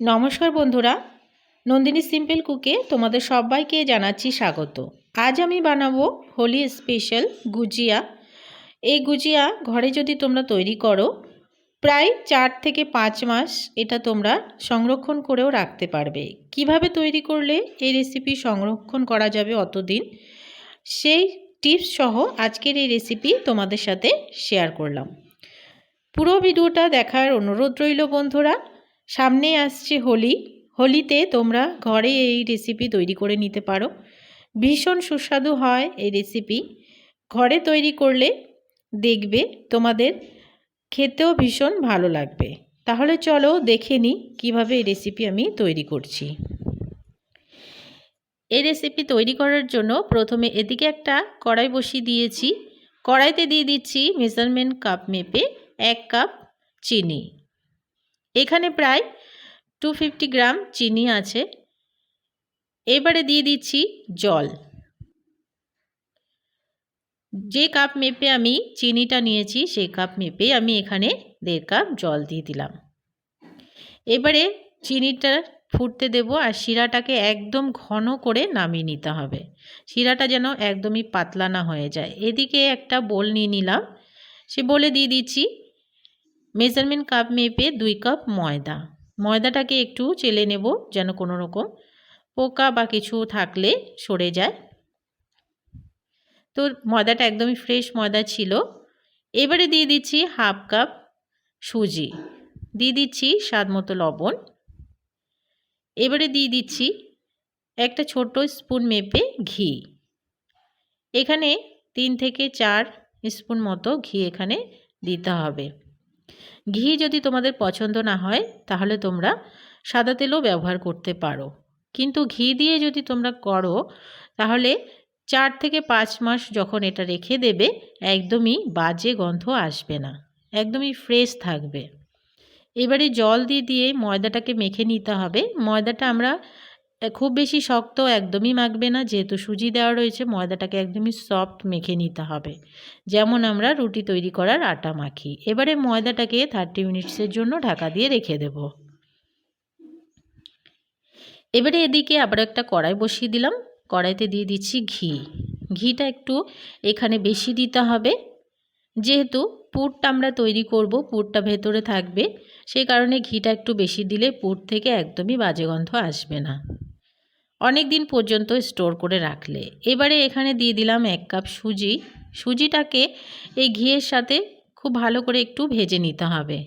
নমস্কার বন্ধুরা, নন্দিনী সিম্পল কুকে তোমাদের সবাইকে জানাচ্ছি স্বাগত। আজ আমি বানাবো হোলি স্পেশাল গুজিয়া। এই গুজিয়া ঘরে যদি তোমরা তৈরি করো, প্রায় চার থেকে পাঁচ মাস এটা তোমরা সংরক্ষণ করেও রাখতে পারবে। কীভাবে তৈরি করলে এই রেসিপি সংরক্ষণ করা যাবে অতদিন, সেই টিপস সহ আজকের এই রেসিপি তোমাদের সাথে শেয়ার করলাম। পুরো ভিডিওটা দেখার অনুরোধ রইল বন্ধুরা সামনে আসছে হোলি। হোলিতে তোমরা ঘরে এই রেসিপি তৈরি করে নিতে পারো। ভীষণ সুস্বাদু হয় এই রেসিপি ঘরে তৈরি করলে দেখবে তোমাদের খেতেও ভীষণ ভালো লাগবে। তাহলে চলো দেখে নিই কীভাবে এই রেসিপি আমি তৈরি করছি। এই রেসিপি তৈরি করার জন্য প্রথমে এদিকে একটা কড়াই বসিয়ে দিয়েছি। কড়াইতে দিয়ে দিচ্ছি মেজারমেন্ট কাপ মেপে এক কাপ চিনি। এখানে প্রায় টু ফিফটি গ্রাম চিনি আছে। এবারে দিয়ে দিচ্ছি জল। যে কাপ মেপে আমি চিনিটা নিয়েছি সেই কাপ মেপে আমি এখানে দেড় কাপ জল দিয়ে দিলাম। এবারে চিনিটা ফুটতে দেব আর শিরাটাকে একদম ঘন করে নামিয়ে নিতে হবে। শিরাটা যেন একদমই পাতলা না হয়ে যায়। এদিকে একটা বোল নিয়ে নিলাম। সে বলে দিয়ে দিচ্ছি মেজারমেন্ট কাপ মেপে দুই কাপ ময়দা। ময়দাটাকে একটু চেলে নেব যেন কোনো রকম পোকা বা কিছু থাকলে সরে যায়। তো ময়দাটা একদমই ফ্রেশ ময়দা ছিল। এবারে দিয়ে দিচ্ছি হাফ কাপ সুজি। দিয়ে দিচ্ছি স্বাদ মতো লবণ। এবারে দিয়ে দিচ্ছি একটা ছোট স্পুন মেপে ঘি। এখানে তিন থেকে চার স্পুন মতো ঘি এখানে দিতে হবে। ঘি যদি তোমাদের পছন্দ না হয়, তাহলে তোমরা সাদা তেলও ব্যবহার করতে পারো। কিন্তু ঘি দিয়ে যদি তোমরা করো, তাহলে চার থেকে পাঁচ মাস যখন এটা রেখে দেবে, একদমই বাজে গন্ধ আসবে না। একদমই ফ্রেশ থাকবে। এবারে জল দিয়ে দিয়ে ময়দাটাকে মেখে নিতে হবে। ময়দাটা আমরা খুব বেশি শক্ত একদমই মাখবে না। যেহেতু সুজি দেওয়া রয়েছে, ময়দাটাকে একদমই সফট মেখে নিতে হবে। যেমন আমরা রুটি তৈরি করার আটা মাখি। এবারে ময়দাটাকে থার্টি মিনিটসের জন্য ঢাকা দিয়ে রেখে দেব। এবারে এদিকে আবার একটা কড়াই বসিয়ে দিলাম। কড়াইতে দিয়ে দিচ্ছি ঘি। ঘিটা একটু এখানে বেশি দিতে হবে। যেহেতু পুরটা আমরা তৈরি করব, পুরটা ভেতরে থাকবে। সেই কারণে ঘিটা একটু বেশি দিলে পুর থেকে একদমই বাজে গন্ধ আসবে না। অনেক দিন পর্যন্ত স্টোর করে রাখলে। এবারে এখানে দিয়ে দিলাম এক কাপ সুজি। সুজিটাকে এই ঘিয়ের সাথে খুব ভালো করে একটু ভেজে নিতে হবে।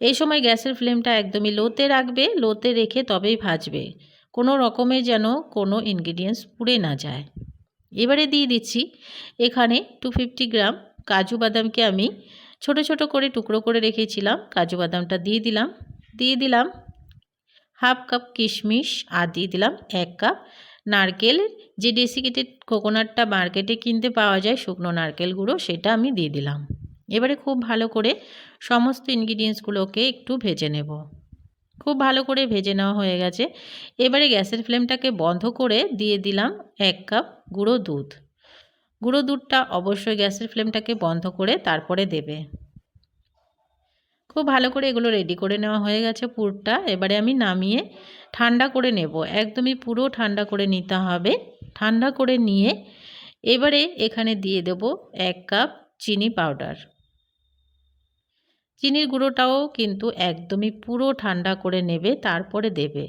এই সময় গ্যাসের ফ্লেমটা একদমই লোতে রাখবে, লোতে রেখে তবেই ভাজবে। কোনো রকমে যেন কোনো ইনগ্রিডিয়েন্টস পুড়ে না যায়। এবারে দিয়ে দিচ্ছি এখানে টু ফিফটি গ্রাম কাজু বাদামকে আমি ছোট ছোট করে টুকরো করে রেখেছিলাম। কাজু বাদামটা দিয়ে দিলাম। দিয়ে দিলাম হাফ কাপ কিশমিশ আর দিয়ে দিলাম এক কাপ। নারকেল, যে ডেসিকেটেড কোকোনাটটা মার্কেটে কিনতে পাওয়া যায় শুকনো নারকেল গুঁড়ো, সেটা আমি দিয়ে দিলাম। এবারে খুব ভালো করে সমস্ত ইনগ্রিডিয়েন্টসগুলোকে একটু ভেজে নেব। খুব ভালো করে ভেজে নেওয়া হয়ে গেছে। এবারে গ্যাসের ফ্লেমটাকে বন্ধ করে দিয়ে দিলাম এক কাপ গুঁড়ো দুধ। গুঁড়ো দুধটা অবশ্যই গ্যাসের ফ্লেমটাকে বন্ধ করে তারপরে দেবে। খুব ভালো করে এগুলো রেডি করে নেওয়া হয়ে গেছে পুরটা। এবারে আমি নামিয়ে ঠান্ডা করে নেব। একদমই পুরো ঠান্ডা করে নিতে হবে। ঠান্ডা করে নিয়ে এবারে এখানে দিয়ে দেব এক কাপ চিনি পাউডার। চিনির গুঁড়োটাও কিন্তু একদমই পুরো ঠান্ডা করে নেবে, তারপরে দেবে।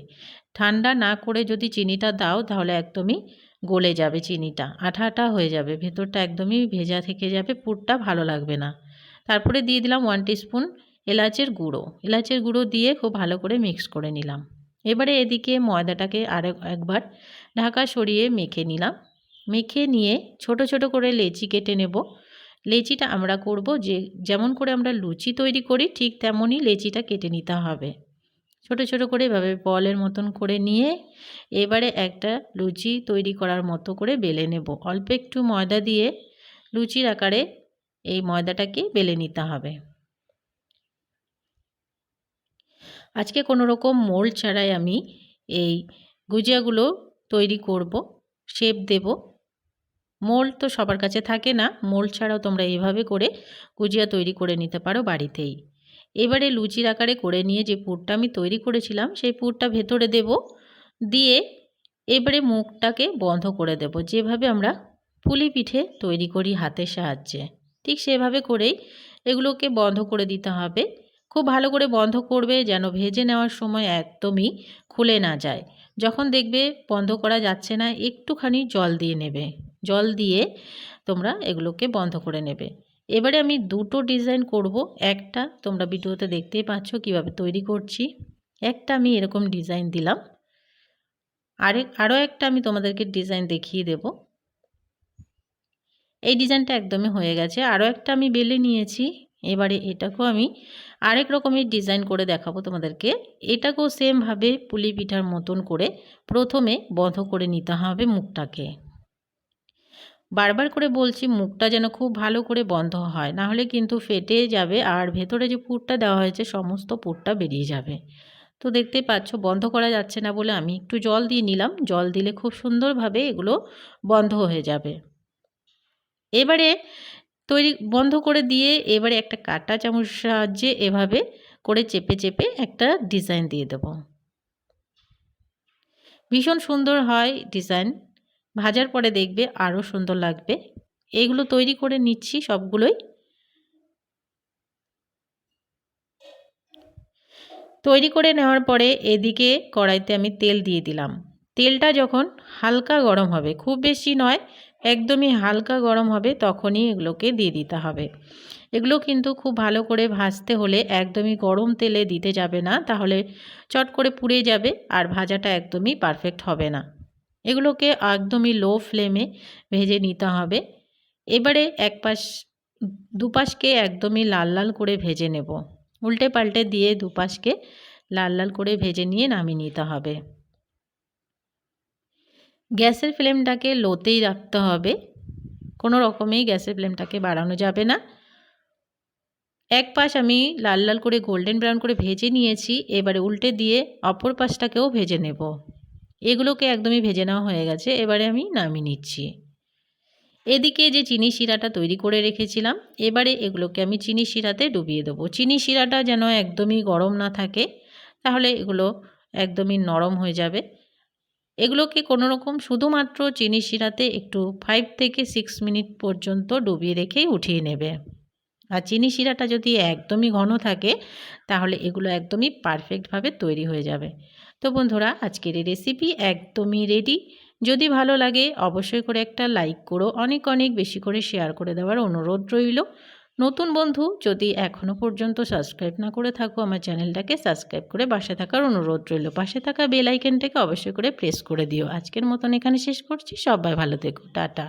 ঠান্ডা না করে যদি চিনিটা দাও, তাহলে একদমই গলে যাবে চিনিটা আঠা আঠা হয়ে যাবে। ভেতরটা একদমই ভেজা থেকে যাবে, পুরটা ভালো লাগবে না। তারপরে দিয়ে দিলাম ওয়ান টিস্পুন এলাচের গুঁড়ো। এলাচের গুঁড়ো দিয়ে খুব ভালো করে মিক্স করে নিলাম। এবারে এদিকে ময়দাটাকে আরেক, একবার ঢাকা সরিয়ে মেখে নিলাম। মেখে নিয়ে ছোট ছোট করে লেচি কেটে নেব। লেচিটা আমরা করব যে, যেমন করে আমরা লুচি তৈরি করি, ঠিক তেমনই লেচিটা কেটে নিতে হবে। ছোট ছোট করে এভাবে বলের মতন করে নিয়ে এবারে একটা লুচি তৈরি করার মতো করে বেলে নেব। অল্প একটু ময়দা দিয়ে লুচির আকারে এই ময়দাটাকে বেলে নিতে হবে। আজকে কোনো রকম মোল্ড ছাড়াই আমি এই গুজিয়াগুলো তৈরি করব, শেপ দেব। মোল্ড তো সবার কাছে থাকে না, মোল্ড ছাড়াও তোমরা এইভাবে করে গুজিয়া তৈরি করে নিতে পারো বাড়িতেই। এবারে লুচির আকারে করে নিয়ে যে পুরটা আমি তৈরি করেছিলাম, সেই পুরটা ভেতরে দেব, দিয়ে এবারে মুখটাকে বন্ধ করে দেব। যেভাবে আমরা পুলি পিঠে তৈরি করি হাতের সাহায্যে, ঠিক সেভাবে করেই এগুলোকে বন্ধ করে দিতে হবে। খুব ভালো করে বন্ধ করবে যেন ভেজে নেওয়ার সময় একদমই খুলে না যায়। যখন দেখবে বন্ধ করা যাচ্ছে না, একটুখানি জল দিয়ে নেবে। জল দিয়ে তোমরা এগুলোকে বন্ধ করে নেবে। এবারে আমি দুটো ডিজাইন করব। একটা তোমরা ভিডিওতে দেখতেই পাচ্ছ কীভাবে তৈরি করছি। একটা আমি এরকম ডিজাইন দিলাম। আরেক আরও একটা আমি তোমাদেরকে ডিজাইন দেখিয়ে দেব। এই ডিজাইনটা একদমই হয়ে গেছে। আরও একটা আমি বেলে নিয়েছি। এবারে এটাকেও আমি আরেক রকমের ডিজাইন করে দেখাবো তোমাদেরকে। এটাকেও সেমভাবে পুলি পিঠার মতন করে প্রথমে বন্ধ করে নিতে হবে মুখটাকে। বারবার করে বলছি, মুখটা যেন খুব ভালো করে বন্ধ হয়, না হলে কিন্তু ফেটে যাবে আর ভেতরে যে পুরটা দেওয়া হয়েছে, সমস্ত পুরটা বেরিয়ে যাবে। তো দেখতে পাচ্ছ, বন্ধ করা যাচ্ছে না বলে আমি একটু জল দিয়ে নিলাম। জল দিলে খুব সুন্দরভাবে এগুলো বন্ধ হয়ে যাবে। এবারে তৈরি বন্ধ করে দিয়ে এবারে একটা কাটা চামচ সাহায্যে এভাবে করে চেপে চেপে একটা ডিজাইন দিয়ে দেব। ভীষণ সুন্দর হয় ডিজাইন। ভাজার পরে দেখবে আরও সুন্দর লাগবে। এগুলো তৈরি করে নিচ্ছি সবগুলোই। তৈরি করে নেওয়ার পরে এদিকে কড়াইতে আমি তেল দিয়ে দিলাম। তেলটা যখন হালকা গরম হবে, খুব বেশি নয় একদমই হালকা গরম হবে তখনই এগুলোকে দিয়ে দিতে হবে। এগুলো কিন্তু খুব ভালো করে ভাজতে হলে একদমই গরম তেলে দিতে যাবে না, তাহলে চট করে পুড়ে যাবে আর ভাজাটা একদমই পারফেক্ট হবে না। এগুলোকে একদমই লো ফ্লেমে ভেজে নিতে হবে। এবারে এক পাশ দুপাশকে একদমই লাল লাল করে ভেজে নেব। উল্টে পাল্টে দিয়ে দুপাশকে লাল লাল করে ভেজে নিয়ে নামিয়ে নিতে হবে। গ্যাসের ফ্লেমটাকে লোতেই রাখতে হবে। কোনো রকমেই গ্যাসের ফ্লেমটাকে বাড়ানো যাবে না। এক পাশ আমি লাল লাল করে গোল্ডেন ব্রাউন করে ভেজে নিয়েছি, এবারে উল্টে দিয়ে অপর পাশটাকেও ভেজে নেব। এগুলোকে একদমই ভেজে নেওয়া হয়ে গেছে, এবারে আমি নামিয়ে নিচ্ছি। এদিকে যে চিনি শিরাটা তৈরি করে রেখেছিলাম, এবারে এগুলোকে আমি চিনি শিরাতে ডুবিয়ে দেবো। চিনি শিরাটা যেন একদমই গরম না থাকে, তাহলে এগুলো একদমই নরম হয়ে যাবে। এগুলোকে কোনো রকম শুধুমাত্র চিনি শিরাতে একটু ফাইভ থেকে সিক্স মিনিট পর্যন্ত ডুবিয়ে রেখেই উঠিয়ে নেবে। আর চিনি শিরাটা যদি একদমই ঘন থাকে, তাহলে এগুলো একদমই পারফেক্টভাবে তৈরি হয়ে যাবে। তো বন্ধুরা, আজকের এই রেসিপি একদমই রেডি যদি ভালো লাগে, অবশ্যই করে একটা লাইক করো। অনেক অনেক বেশি করে শেয়ার করে দেওয়ার অনুরোধ রইল। নতুন বন্ধু, যদি এখনও পর্যন্ত সাবস্ক্রাইব না করে থাকো, আমার চ্যানেলটাকে সাবস্ক্রাইব করে পাশে থাকার অনুরোধ রইল। পাশে থাকা বেল আইকনটাকে অবশ্যই করে প্রেস করে দিও। আজকের মতন এখানে শেষ করছি। সবাই ভালো থেকো। টাটা।